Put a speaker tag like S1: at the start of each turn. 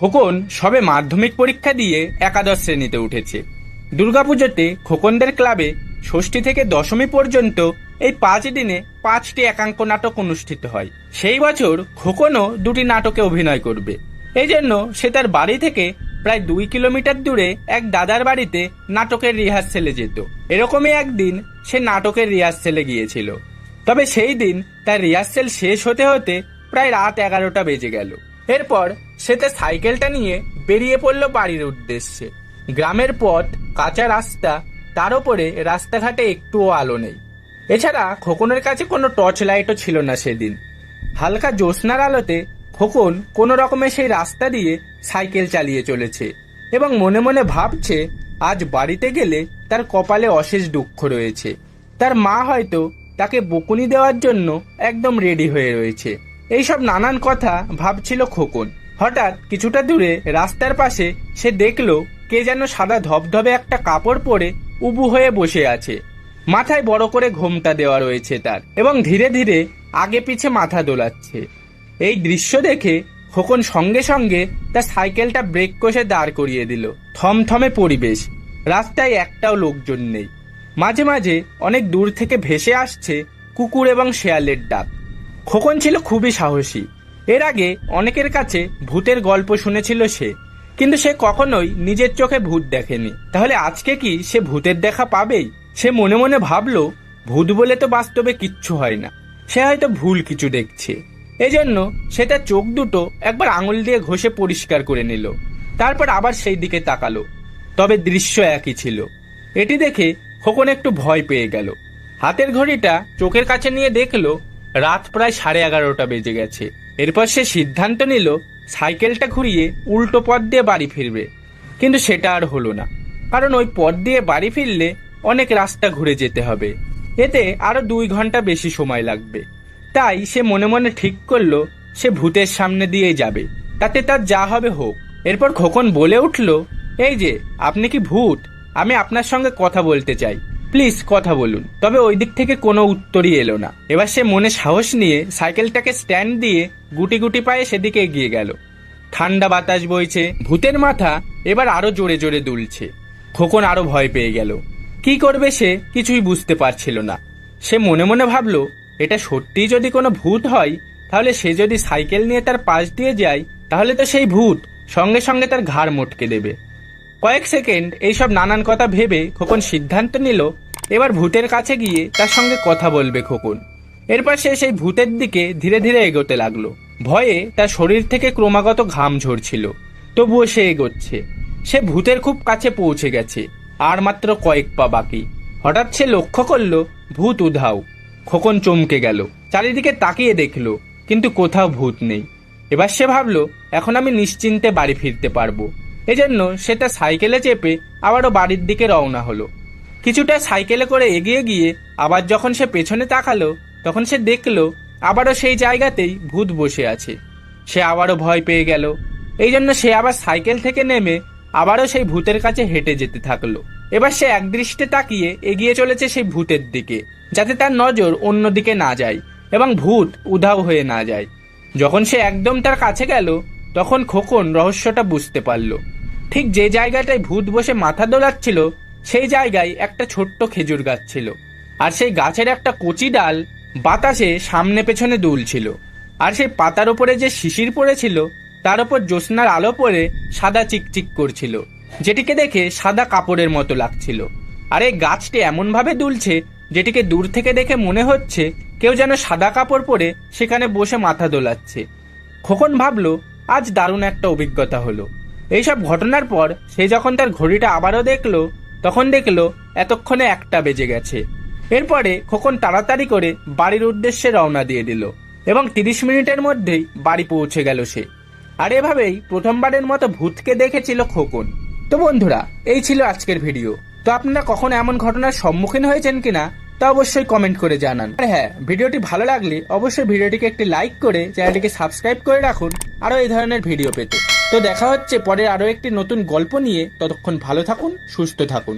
S1: খোকন সবে মাধ্যমিক পরীক্ষা দিয়ে একাদশ শ্রেণীতে উঠেছে। দুর্গাপুজোতে খোকনদের ক্লাবে ষষ্ঠী থেকে দশমী পর্যন্ত এই পাঁচ দিনে পাঁচটি একাঙ্ক নাটক অনুষ্ঠিত হয়। সেই বছর খোকনও দুটি নাটকে অভিনয় করবে। এই জন্য সে তার বাড়ি থেকে প্রায় দুই কিলোমিটার দূরে এক দাদার বাড়িতে নাটকের রিহার্সেলে যেত। এরকমই একদিন সে নাটকের রিহার্সেলে গিয়েছিল। তবে সেই দিন তার রিহার্সেল শেষ হতে হতে প্রায় রাত এগারোটা বেজে গেল। এরপর সে সাইকেলটা নিয়ে বেরিয়ে পড়ল বাড়ির উদ্দেশ্যে। গ্রামের পথ, কাঁচা রাস্তা, তার উপরে রাস্তাঘাটে একটুও আলো নেই। এছাড়া খোকনের কাছে কোনো টর্চ লাইটও ছিল না সেদিন। হালকা জ্যোৎস্নার আলোতে খোকন কোনো রকমে সেই রাস্তা দিয়ে সাইকেল চালিয়ে চলেছে এবং মনে মনে ভাবছে, আজ বাড়িতে গেলে তার কপালে অশেষ দুঃখ রয়েছে। তার মা হয়তো তাকে বকুনি দেওয়ার জন্য একদম রেডি হয়ে রয়েছে। এইসব নানান কথা ভাবছিল খোকন। হঠাৎ কিছুটা দূরে রাস্তার পাশে সে দেখল কে যেন সাদা ধবধবে একটা কাপড় পরে উবু হয়ে বসে আছে। মাথায় বড় করে ঘোমটা দেওয়া রয়েছে তার এবং ধীরে ধীরে আগে পিছে মাথা দোলাচ্ছে। এই দৃশ্য দেখে খোকন সঙ্গে সঙ্গে তার সাইকেলটা ব্রেক কষে দাঁড় করিয়ে দিল। থমথমে পরিবেশ। রাস্তায় একটাও লোকজন নেই। মাঝে মাঝে অনেক দূর থেকে ভেসে আসছে কুকুর এবং শেয়ালের ডাক। খোকন ছিল খুবই সাহসী। এর আগে অনেকের কাছে ভূতের গল্প শুনেছিল সে, কিন্তু সে কখনোই নিজের চোখে ভূত দেখেনি। তাহলে আজকে কি সে ভূতের দেখা পাবেই? সে মনে মনে ভাবলো, ভূত বলে তো বাস্তবে কিচ্ছু হয় না। সে হয়তো ভুল কিছু দেখছে। এজন্য সে তার চোখ দুটো একবার আঙুল দিয়ে ঘষে পরিষ্কার করে নিল। তারপর আবার সেই দিকে তাকালো। তবে দৃশ্য একই ছিল। এটি দেখে খোকন একটু ভয় পেয়ে গেল। হাতের ঘড়িটা চোখের কাছে নিয়ে দেখল রাত প্রায় সাড়ে এগারোটা বেজে গেছে। এরপর সে সিদ্ধান্ত নিল, সাইকেলটা ঘুরিয়ে উল্টো পথ দিয়ে বাড়ি ফিরবে। কিন্তু সেটা আর হলো না। কারণ ওই পথ দিয়ে বাড়ি ফিরলে অনেক রাস্তা ঘুরে যেতে হবে। এতে আরও দুই ঘণ্টা বেশি সময় লাগবে। তাই সে মনে মনে ঠিক করল, সে ভূতের সামনে দিয়েই যাবে। তাতে তার যা হবে হোক। এরপর খোকন বলে উঠল, এই যে, আপনি কি ভূত? আমি আপনার সঙ্গে কথা বলতে চাই। প্লিজ কথা বলুন। তবে ওই দিক থেকে কোনো উত্তরই এলো না। এবার সে মনে সাহস নিয়ে সাইকেলটাকে স্ট্যান্ড দিয়ে গুটি গুটি পায়ে সেদিকে এগিয়ে গেল। ঠান্ডা বাতাস বইছে, ভূতের মাথা এবার আরও জোরে জোরে দুলছে। খোকন আরও ভয় পেয়ে গেল। কি করবে সে কিছুই বুঝতে পারছিল না। সে মনে মনে ভাবলো, এটা সত্যিই যদি কোনো ভূত হয়, তাহলে সে যদি সাইকেল নিয়ে তার পাশ দিয়ে যায়, তাহলে তো সেই ভূত সঙ্গে সঙ্গে তার ঘাড় মটকে দেবে। কয়েক সেকেন্ড এইসব নানান কথা ভেবে খোকন সিদ্ধান্ত নিল, এবার ভূতের কাছে গিয়ে তার সঙ্গে কথা বলবে খোকন। এরপর সে সেই ভূতের দিকে ধীরে ধীরে এগোতে লাগল। ভয়ে তার শরীর থেকে ক্রমাগত ঘাম ঝরছিল, তবুও সে এগোচ্ছে। সে ভূতের খুব কাছে পৌঁছে গেছে, আর মাত্র কয়েক পা বাকি। হঠাৎ সে লক্ষ্য করল, ভূত উধাও। খোকন চমকে গেল, চারিদিকে তাকিয়ে দেখল, কিন্তু কোথাও ভূত নেই। এবার সে ভাবলো, এখন আমি নিশ্চিন্তে বাড়ি ফিরতে পারব। এজন্য সে তার সাইকেলে চেপে আবারও বাড়ির দিকে রওনা হলো। কিছুটা সাইকেলে করে এগিয়ে গিয়ে আবার যখন সে পেছনে তাকালো, তখন সে দেখল আবারও সেই জায়গাতেই ভূত বসে আছে। সে আবারও ভয় পেয়ে গেল। এই জন্য সে আবার সাইকেল থেকে নেমে আবারও সেই ভূতের কাছে হেঁটে যেতে থাকল। এবার সে একদৃষ্টে তাকিয়ে এগিয়ে চলেছে সেই ভূতের দিকে, যাতে তার নজর অন্যদিকে না যায় এবং ভূত উধাও হয়ে না যায়। যখন সে একদম তার কাছে গেল, তখন খোকন রহস্যটা বুঝতে পারল। ঠিক যে জায়গাটায় ভূত বসে মাথা দোলাচ্ছিল, সেই জায়গায় একটা ছোট্ট খেজুর গাছ ছিল। আর সেই গাছের একটা কচি ডাল বাতাসে সামনে পেছনে দুলছিল। আর সেই পাতার ওপরে যে শিশির পড়েছিল, তার ওপর জ্যোৎস্নার আলো পড়ে সাদা চিকচিক করছিল, যেটিকে দেখে সাদা কাপড়ের মতো লাগছিল। আর এই গাছটি এমনভাবে দুলছে, যেটিকে দূর থেকে দেখে মনে হচ্ছে কেউ যেন সাদা কাপড় পরে সেখানে বসে মাথা দোলাচ্ছে। খোকন ভাবলো, আজ দারুণ একটা অভিজ্ঞতা হলো। এইসব ঘটনার পর সে যখন তার ঘড়িটা আবারও দেখল, তখন দেখল এতক্ষণে একটা বেজে গেছে। এরপরে খোকন তাড়াতাড়ি করে বাড়ির উদ্দেশ্যে রওনা দিয়ে দিল এবং তিরিশ মিনিটের মধ্যেই বাড়ি পৌঁছে গেল সে। আর এভাবেই প্রথমবারের মতো ভূতকে দেখেছিল খোকন। তো বন্ধুরা, এই ছিল আজকের ভিডিও। তো আপনারা কখন এমন ঘটনার সম্মুখীন হয়েছেন কিনা, তা অবশ্যই কমেন্ট করে জানান। আর হ্যাঁ ভিডিওটি ভালো লাগলে অবশ্যই ভিডিওটিকে একটি লাইক করে চ্যানেলটিকে সাবস্ক্রাইব করে রাখুন। আরও এই ধরনের ভিডিও পেতে। তো দেখা হচ্ছে পরে আরও একটি নতুন গল্প নিয়ে। ততক্ষণ ভালো থাকুন সুস্থ থাকুন।